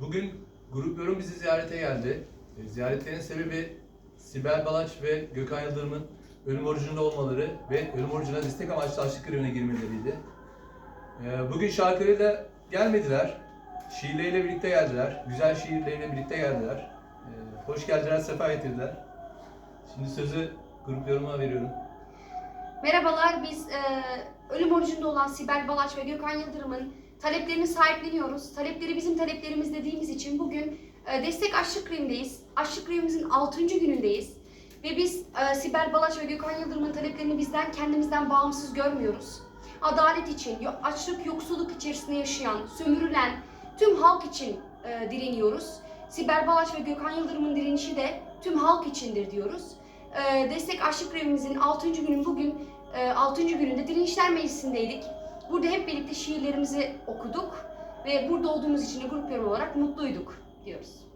Bugün grup yorum bizi ziyarete geldi. E, Ziyaretlerin sebebi Sibel Balaç ve Gökhan Yıldırım'ın ölüm orucunda olmaları ve ölüm orucuna destek amaçlı açlık grevine girmeleriydi. E, Bugün şarkılarıyla gelmediler. Şiirleriyle birlikte geldiler. Güzel şiirleriyle birlikte geldiler. E, Hoş geldiler, sefa getirdiler. Şimdi sözü grup yorumuna veriyorum. Merhabalar, biz e, ölüm orucunda olan Sibel Balaç ve Gökhan Yıldırım'ın taleplerini sahipleniyoruz. Talepleri bizim taleplerimiz dediğimiz için bugün e, destek açlık grevimdeyiz. Açlık grevimizin 6. günündeyiz. Ve biz e, Sibel Balaç ve Gökhan Yıldırım'ın taleplerini bizden kendimizden bağımsız görmüyoruz. Adalet için, açlık, yoksulluk içerisinde yaşayan, sömürülen tüm halk için e, direniyoruz. Sibel Balaç ve Gökhan Yıldırım'ın direnişi de tüm halk içindir diyoruz. E, destek açlık grevimizin 6. günün bugün e, 6. gününde Direnişler Meclisi'ndeydik. Burada hep birlikte şiirlerimizi okuduk ve burada olduğumuz için de grup yorum olarak mutluyduk diyoruz.